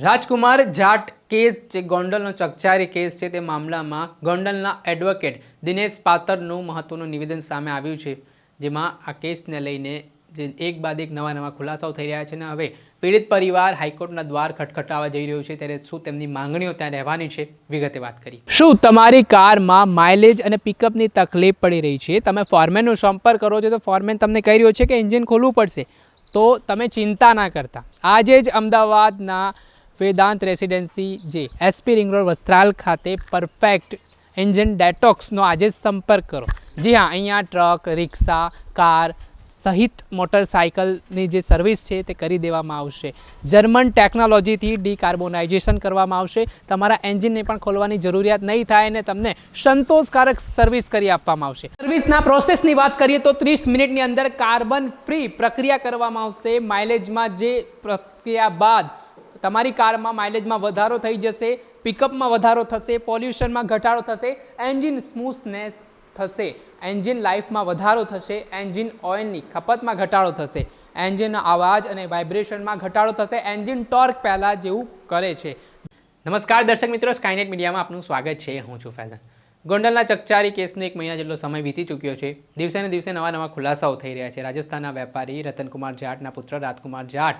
રાજકુમાર Jat case જે ગોંડલનો ચકચારી case છે તે મામલામાં ગોંડલના એડવોકેટ દિનેશ પાતરનું મહત્વનું નિવેદન સામે આવ્યું છે, જેમાં આ કેસને લઈને જે એક બાદ એક નવા નવા ખુલાસાઓ થઈ રહ્યા છે અને હવે પીડિત પરિવાર હાઈકોર્ટના દ્વાર ખટખટાવા જઈ રહ્યું છે, ત્યારે શું તેમની માંગણીઓ ત્યાં રહેવાની છે, વિગતે વાત કરી. શું તમારી કારમાં માઇલેજ અને પિકઅપની તકલીફ પડી રહી છે? તમે ફોરમેનનો સંપર્ક કરો છો તો ફોરમેન તમને કહી રહ્યો છે કે એન્જિન ખોલવું પડશે. તો તમે ચિંતા ના કરતા. આજે જ અમદાવાદના વેદાંત રેસિડેન્સી જે એસપી રિંગ રોડ વસ્ત્રાલ ખાતે પરફેક્ટ એન્જિન ડેટોક્સનો આજે સંપર્ક કરો. જી હા, અહીંયા ટ્રક, રિક્ષા, કાર સહિત મોટરસાયકલની જે સર્વિસ છે તે કરી દેવામાં આવશે. જર્મન ટેકનોલોજીથી ડીકાર્બોનાઇઝેશન કરવામાં આવશે. તમારા એન્જિનને પણ ખોલવાની જરૂરિયાત નહીં થાય અને તમને સંતોષકારક સર્વિસ કરી આપવામાં આવશે. સર્વિસના પ્રોસેસની વાત કરીએ તો ત્રીસ મિનિટની અંદર કાર્બન ફ્રી પ્રક્રિયા કરવામાં આવશે. માઇલેજમાં જે પ્રક્રિયા બાદ તમારી કારમાં માઇલેજમાં વધારો થઈ જશે પિકઅપમાં વધારો થશે પોલ્યુશનમાં ઘટાડો થશે એન્જિન સ્મૂથનેસ થશે એન્જિન લાઈફમાં વધારો થશે એન્જિન ઓઇલની ખપતમાં ઘટાડો થશે એન્જિનના અવાજ અને વાઇબ્રેશનમાં ઘટાડો થશે એન્જિન ટોર્ક પહેલાં જેવું કરે છે. નમસ્કાર દર્શક મિત્રો સ્કાયનેટ મીડિયામાં આપનું સ્વાગત છે, હું છું ફેઝન. ગોંડલના ચકચારી કેસનો એક મહિના જેટલો સમય વીતી ચૂક્યો છે. દિવસે ને દિવસે નવા નવા ખુલાસાઓ થઈ રહ્યા છે. રાજસ્થાનના વેપારી રતનકુમાર જાટના પુત્ર રાજકુમાર જાટ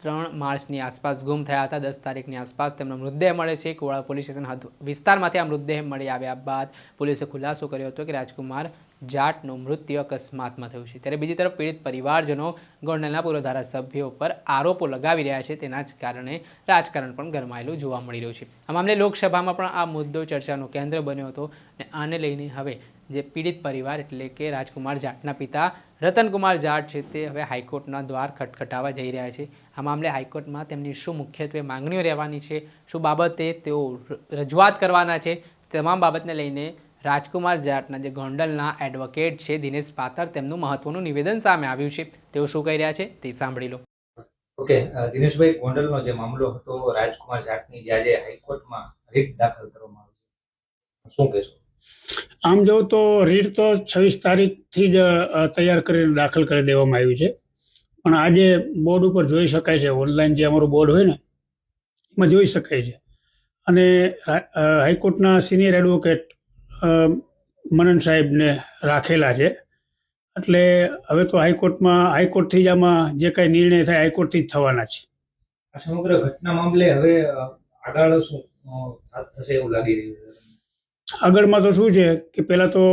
ત્રણ માર્ચની આસપાસ ગુમ થયા હતા, દસ તારીખની આસપાસ તેમનો મૃતદેહ મળે છે. કોળા પોલીસ સ્ટેશન વિસ્તારમાંથી આ મૃતદેહ મળી આવ્યા બાદ પોલીસે ખુલાસો કર્યો હતો કે રાજકુમાર જાટનું મૃત્યુ અકસ્માતમાં થયું છે. ત્યારે બીજી તરફ પીડિત પરિવારજનો ગોંડલના પૂર્વ ધારાસભ્યો પર આરોપો લગાવી રહ્યા છે. તેના જ કારણે રાજકારણ પણ ગરમાયેલું જોવા મળી રહ્યું છે. આ મામલે લોકસભામાં પણ આ મુદ્દો ચર્ચાનું કેન્દ્ર બન્યો હતો અને આને લઈને હવે જે પીડિત પરિવાર એટલે કે રાજકુમાર જાટના પિતા રતનકુમાર જાટ છે તે હવે હાઈકોર્ટના દ્વાર ખટખટાવા જઈ રહ્યા છે. આ મામલે હાઈકોર્ટમાં તેમની શું મુખ્યત્વે માંગણીઓ રહેવાની છે, શું બાબતે તેઓ રજૂઆત કરવાના છે, તમામ બાબતને લઈને રાજકુમાર જાટના જે ગોંડલના એડવોકેટ છે દિનેશ પાતર, તેમનું મહત્વનું નિવેદન સામે આવ્યું છે. તેઓ શું કહી રહ્યા છે તે સાંભળી લો. ઓકે દિનેશભાઈ, ગોંડલનો જે મામલો હતો, રાજકુમાર જાટની જે આજે હાઈકોર્ટમાં રીટ દાખલ કરવામાં આવી શું કહેશો? આમ જો તો રીટ તો છવ્વીસ તારીખથી જ તૈયાર કરીને દાખલ કરી દેવામાં આવ્યું છે. પણ આજે બોર્ડ ઉપર જોઈ શકાય છે, ઓનલાઈન જે અમારું બોર્ડ હોય ને, એમાં જોઈ શકાય છે. અને હાઈકોર્ટના સિનિયર એડવોકેટ મનન સાહેબને રાખેલા છે. એટલે હવે તો હાઈકોર્ટમાં, હાઈકોર્ટથી જ આમાં જે કાંઈ નિર્ણય થાય, હાઈકોર્ટથી જ થવાના છે. સમગ્ર ઘટના મામલે હવે આગળ શું થશે એવું લાગી રહ્યું છે. આગળમાં તો શું છે કે પહેલાં તો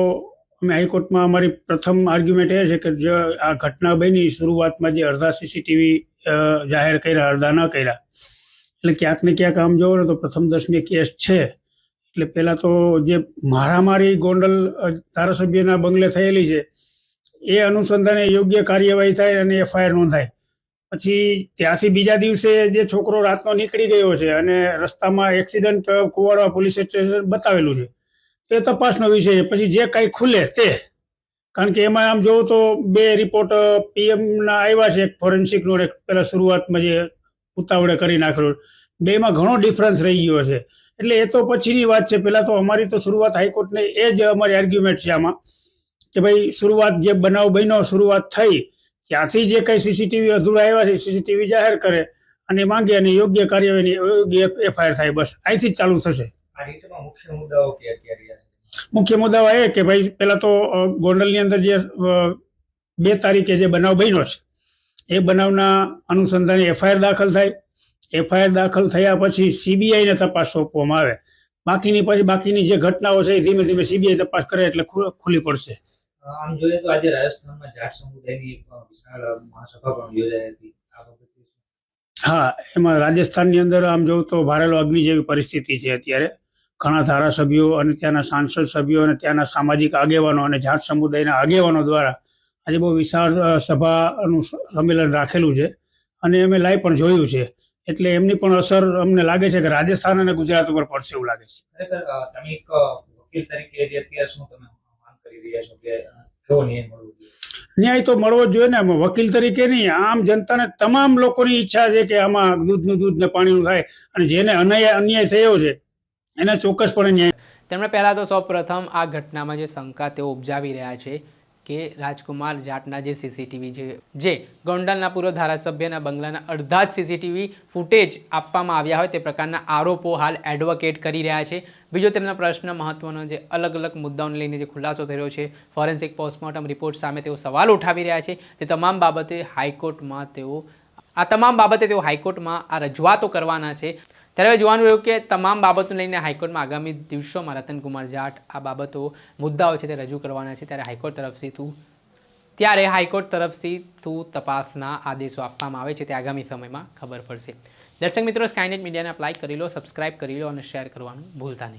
અમે હાઈકોર્ટમાં અમારી પ્રથમ આર્ગ્યુમેન્ટ એ છે કે જે આ ઘટના બની, શરૂઆતમાં જે અડધા સીસીટીવી જાહેર કર્યા, અડધા ન કર્યા. એટલે ક્યાંક ને ક્યાંક આમ જોવો ને તો પ્રથમ દસમી કેસ છે. એટલે પહેલાં તો જે મારામારી ગોંડલ ધારાસભ્યના બંગલે થયેલી છે, એ અનુસંધાને યોગ્ય કાર્યવાહી થાય અને એફઆઈઆર નોંધાય. પછી ત્યાંથી બીજા દિવસે જે છોકરો રાતનો નીકળી ગયો છે અને રસ્તામાં એક્સિડન્ટ કુવાડવા પોલીસ સ્ટેશન બતાવેલું છે. એ તપાસનો વિષય છે. પછી જે કાંઈ ખુલે તે. કારણ કે એમાં આમ જોવું તો બે રિપોર્ટ પીએમના આવ્યા છે. એક ફોરેન્સિકનો એક પહેલાં શરૂઆતમાં જે ઉતાવળે કરી નાખેલો. બેમાં ઘણો ડિફરન્સ રહી ગયો છે. એટલે એ તો પછીની વાત છે. પહેલાં તો અમારી તો શરૂઆત હાઈકોર્ટને એ જ અમારી આર્ગ્યુમેન્ટ છે આમાં. કે ભાઈ શરૂઆત જે બનાવ બન્યો, શરૂઆત થઈ. ત્યાંથી જે કંઈ સીસીટીવી અધૂરા આવ્યા છે સીસીટીવી જાહેર કરે. અને માંગે અને યોગ્ય કાર્યવાહી યોગ્ય એફઆઈઆર થાય. બસ અહીંથી જ ચાલુ થશે. આ મુખ્ય મુદ્દાઓ મુખ્ય એ કે ભાઈ પહેલા તો ગોંડલની અંદર જે બે તારીખે જે બનાવ બન્યો છે એ બનાવના અનુસંધાને એફઆઈઆર દાખલ થાય. એફઆઈઆર દાખલ થયા પછી સીબીઆઈને તપાસ સોંપવામાં આવે. બાકીની પછી બાકીની જે ઘટનાઓ છે એ ધીમે ધીમે સીબીઆઈ તપાસ કરે એટલે ખુલ્લી પડશે. આમ જોઈએ તો આજે રાજસ્થાનમાં જાટ સમુદાયની વિશાળ મહાસભા પણ યોજાઈ હતી? હા એમાં રાજસ્થાનની અંદર આમ જોઉં તો ભારેલો અગ્નિ જેવી પરિસ્થિતિ છે અત્યારે. ઘણા ધારાસભ્યો અને ત્યાંના સાંસદ સભ્યો અને ત્યાંના સામાજિક આગેવાનો અને જાત સમુદાયના આગેવાનો દ્વારા આજે બહુ વિશાળ સભાનું સંમેલન રાખેલું છે અને અમે લાઈવ પણ જોયું છે. એટલે એમની પણ અસર અમને લાગે છે કે રાજસ્થાન અને ગુજરાત ઉપર પડશે એવું લાગે છે. તમે એક વકીલ તરીકે જે અત્યારે શું તમે માંગ કરી રહ્યા છો કે કેવો ન્યાય મળવો જોઈએ? ન્યાય તો મળવો જ જોઈએ ને વકીલ તરીકે નહીં આમ જનતાને તમામ લોકોની ઈચ્છા છે કે આમાં દૂધનું દૂધ ને પાણીનું થાય અને જેને અન્યાય અન્યાય થયો છે એને ચોક્કસપણે ન્યાય તેમણે પહેલાં તો સૌપ્રથમ આ ઘટનામાં જે શંકા તેઓ ઉપજાવી રહ્યા છે કે રાજકુમાર જાટના જે સીસીટીવી છે, જે ગોંડલના પૂર્વ ધારાસભ્યના બંગલાના અડધા જ સીસીટીવી ફૂટેજ આપવામાં આવ્યા હોય તે પ્રકારના આરોપો હાલ એડવોકેટ કરી રહ્યા છે. બીજો તેમના પ્રશ્ન મહત્વનો જે અલગ અલગ મુદ્દાઓને લઈને જે ખુલાસો થયો છે ફોરેન્સિક પોસ્ટમોર્ટમ રિપોર્ટ સામે તેઓ સવાલ ઉઠાવી રહ્યા છે. તે તમામ બાબતે હાઈકોર્ટમાં તેઓ આ તમામ બાબતે તેઓ હાઈકોર્ટમાં આ રજૂઆતો કરવાના છે. ત્યારે જોવાનું રહ્યું કે તમામ બાબતોને લઈને હાઈકોર્ટમાં આગામી દિવસોમાં રતનકુમાર જાટ આ બાબતો મુદ્દાઓ છે તે રજૂ કરવાના છે. ત્યારે હાઈકોર્ટ તરફથી તું, ત્યારે હાઈકોર્ટ તરફથી તું તપાસના આદેશો આપવામાં આવે છે તે આગામી સમયમાં ખબર પડશે. દર્શક મિત્રો સ્કાયનેટ મીડિયાને અપ્લાય કરી લો સબસ્ક્રાઇબ કરી લો અને શેર કરવાનું ભૂલતા નહીં.